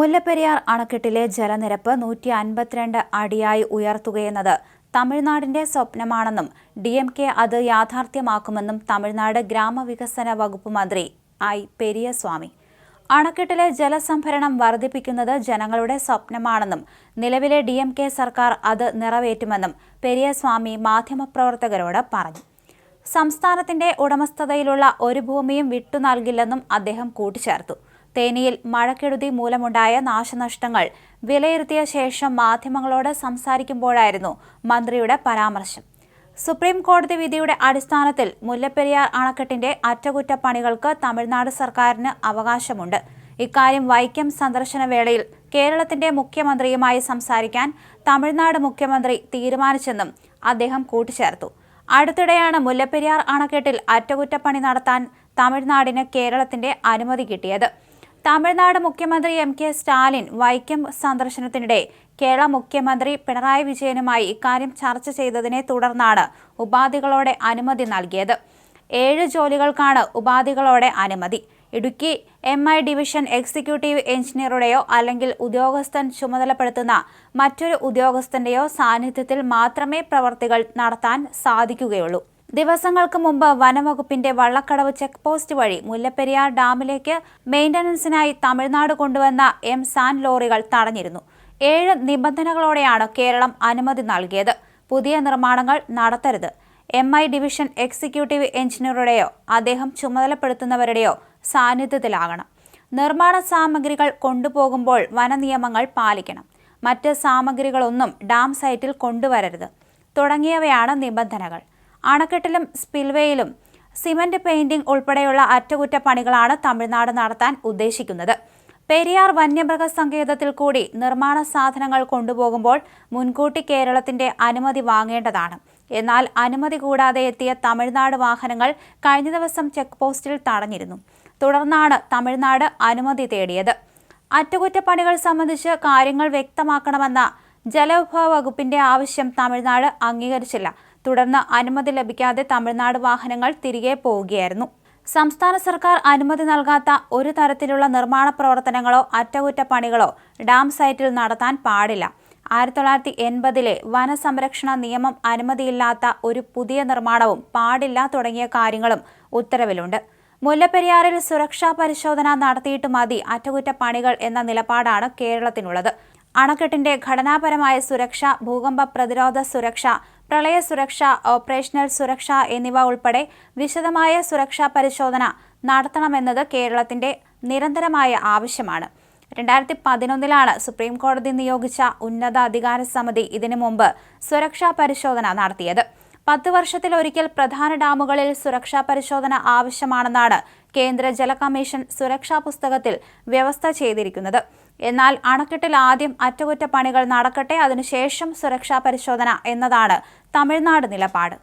മുല്ലപ്പെരിയാർ അണക്കെട്ടിലെ ജലനിരപ്പ് നൂറ്റി അൻപത്തിരണ്ട് അടിയായി ഉയർത്തുകയെന്നത് തമിഴ്നാടിന്റെ സ്വപ്നമാണെന്നും ഡി എം കെ അത് യാഥാർത്ഥ്യമാക്കുമെന്നും തമിഴ്നാട് ഗ്രാമവികസന വകുപ്പ് മന്ത്രി ഐ പെരിയസ്വാമി. അണക്കെട്ടിലെ ജലസംഭരണം വർദ്ധിപ്പിക്കുന്നത് ജനങ്ങളുടെ സ്വപ്നമാണെന്നും നിലവിലെ ഡി എം കെ സർക്കാർ അത് നിറവേറ്റുമെന്നും പെരിയസ്വാമി മാധ്യമപ്രവർത്തകരോട് പറഞ്ഞു. സംസ്ഥാനത്തിന്റെ ഉടമസ്ഥതയിലുള്ള ഒരു ഭൂമിയും വിട്ടു നൽകില്ലെന്നും അദ്ദേഹം കൂട്ടിച്ചേർത്തു. തേനിയിൽ മഴക്കെടുതി മൂലമുണ്ടായ നാശനഷ്ടങ്ങൾ വിലയിരുത്തിയ ശേഷം മാധ്യമങ്ങളോട് സംസാരിക്കുമ്പോഴായിരുന്നു മന്ത്രിയുടെ പരാമർശം. സുപ്രീം കോടതി വിധിയുടെ അടിസ്ഥാനത്തിൽ മുല്ലപ്പെരിയാർ അണക്കെട്ടിന്റെ അറ്റകുറ്റപ്പണികൾക്ക് തമിഴ്നാട് സർക്കാരിന് അവകാശമുണ്ട്. ഇക്കാര്യം വൈക്കം സന്ദർശന വേളയിൽ കേരളത്തിന്റെ മുഖ്യമന്ത്രിയുമായി സംസാരിക്കാൻ തമിഴ്നാട് മുഖ്യമന്ത്രി തീരുമാനിച്ചെന്നും അദ്ദേഹം കൂട്ടിച്ചേർത്തു. അടുത്തിടെയാണ് മുല്ലപ്പെരിയാർ അണക്കെട്ടിൽ അറ്റകുറ്റപ്പണി നടത്താൻ തമിഴ്നാടിന് കേരളത്തിന്റെ അനുമതി കിട്ടിയത്. തമിഴ്നാട് മുഖ്യമന്ത്രി എം കെ സ്റ്റാലിൻ വൈക്കം സന്ദർശനത്തിനിടെ കേരള മുഖ്യമന്ത്രി പിണറായി വിജയനുമായി ഇക്കാര്യം ചർച്ച ചെയ്തതിനെ തുടർന്നാണ് ഉപാധികളോടെ അനുമതി നൽകിയത്. ഏഴ് ജോലികൾക്കാണ് ഉപാധികളോടെ അനുമതി. Idukki M I division executive എഞ്ചിനീയറുടെയോ അല്ലെങ്കിൽ ഉദ്യോഗസ്ഥൻ ചുമതലപ്പെടുത്തുന്ന മറ്റൊരു ഉദ്യോഗസ്ഥന്റെയോ സാന്നിധ്യത്തിൽ മാത്രമേ പ്രവർത്തികൾ നടത്താൻ സാധിക്കുകയുള്ളൂ. ദിവസങ്ങൾക്ക് മുമ്പ് വനവകുപ്പിന്റെ വള്ളക്കടവ് ചെക്ക് പോസ്റ്റ് വഴി മുല്ലപ്പെരിയാർ ഡാമിലേക്ക് മെയിന്റനൻസിനായി തമിഴ്നാട് കൊണ്ടുവന്ന എം സാൻ ലോറികൾ തടഞ്ഞിരുന്നു. ഏഴ് നിബന്ധനകളോടെയാണ് കേരളം അനുമതി നൽകിയത്. പുതിയ നിർമ്മാണങ്ങൾ നടത്തരുത്. എം ഐ ഡിവിഷൻ എക്സിക്യൂട്ടീവ് എഞ്ചിനീയറുടെയോ അദ്ദേഹം ചുമതലപ്പെടുത്തുന്നവരുടെയോ സാന്നിധ്യത്തിലാകണം. നിർമ്മാണ സാമഗ്രികൾ കൊണ്ടുപോകുമ്പോൾ വനനിയമങ്ങൾ പാലിക്കണം. മറ്റ് സാമഗ്രികളൊന്നും ഡാം സൈറ്റിൽ കൊണ്ടുവരരുത്. തുടങ്ങിയവയാണ് നിബന്ധനകൾ. അണക്കെട്ടിലും സ്പിൽവേയിലും സിമന്റ് പെയിന്റിംഗ് ഉൾപ്പെടെയുള്ള അറ്റകുറ്റപ്പണികളാണ് തമിഴ്നാട് നടത്താൻ ഉദ്ദേശിക്കുന്നത്. പെരിയാർ വന്യമൃഗ സങ്കേതത്തിൽ കൂടി നിർമ്മാണ സാധനങ്ങൾ കൊണ്ടുപോകുമ്പോൾ മുൻകൂട്ടി കേരളത്തിന്റെ അനുമതി വാങ്ങേണ്ടതാണ്. എന്നാൽ അനുമതി കൂടാതെ എത്തിയ തമിഴ്നാട് വാഹനങ്ങൾ കഴിഞ്ഞ ദിവസം ചെക്ക് പോസ്റ്റിൽ തടഞ്ഞിരുന്നു. തുടർന്നാണ് തമിഴ്നാട് അനുമതി തേടിയത്. അറ്റകുറ്റപ്പണികൾ സംബന്ധിച്ച് കാര്യങ്ങൾ വ്യക്തമാക്കണമെന്ന ജലവിഭവ വകുപ്പിന്റെ ആവശ്യം തമിഴ്നാട് അംഗീകരിച്ചില്ല. തുടർന്ന് അനുമതി ലഭിക്കാതെ തമിഴ്നാട് വാഹനങ്ങൾ തിരികെ പോവുകയായിരുന്നു. സംസ്ഥാന സർക്കാർ അനുമതി നൽകാത്ത ഒരു തരത്തിലുള്ള നിർമ്മാണ പ്രവർത്തനങ്ങളോ അറ്റകുറ്റപ്പണികളോ ഡാം സൈറ്റിൽ നടത്താൻ പാടില്ല. ആയിരത്തി തൊള്ളായിരത്തി എൺപതിലെ വനസംരക്ഷണ നിയമം അനുമതിയില്ലാത്ത ഒരു പുതിയ നിർമ്മാണവും പാടില്ല തുടങ്ങിയ കാര്യങ്ങളും ഉത്തരവിലുണ്ട്. മുല്ലപ്പെരിയാറിൽ സുരക്ഷാ പരിശോധന നടത്തിയിട്ട് മതി അറ്റകുറ്റപ്പണികൾ എന്ന നിലപാടാണ് കേരളത്തിനുള്ളത്. അണക്കെട്ടിന്റെ ഘടനാപരമായ സുരക്ഷ ഭൂകമ്പ പ്രതിരോധ സുരക്ഷ പ്രളയ സുരക്ഷ ഓപ്പറേഷണൽ സുരക്ഷ എന്നിവ ഉൾപ്പെടെ വിശദമായ സുരക്ഷാ പരിശോധന നടത്തണമെന്നത് കേരളത്തിന്റെ നിരന്തരമായ ആവശ്യമാണ്. രണ്ടായിരത്തി പതിനൊന്നിലാണ് സുപ്രീം കോടതി നിയോഗിച്ച ഉന്നത അധികാര സമിതി ഇതിനു മുമ്പ് സുരക്ഷാ പരിശോധന നടത്തിയത്. പത്ത് വർഷത്തിലൊരിക്കൽ പ്രധാന ഡാമുകളിൽ സുരക്ഷാ പരിശോധന ആവശ്യമാണെന്നാണ് കേന്ദ്ര ജല കമ്മീഷൻ സുരക്ഷാ പുസ്തകത്തിൽ വ്യവസ്ഥ ചെയ്തിരിക്കുന്നത്. എന്നാൽ അണക്കെട്ടിൽ ആദ്യം അറ്റകുറ്റപ്പണികൾ നടക്കട്ടെ അതിനുശേഷം സുരക്ഷാ പരിശോധന എന്നതാണ് തമിഴ്നാട് നിലപാട്.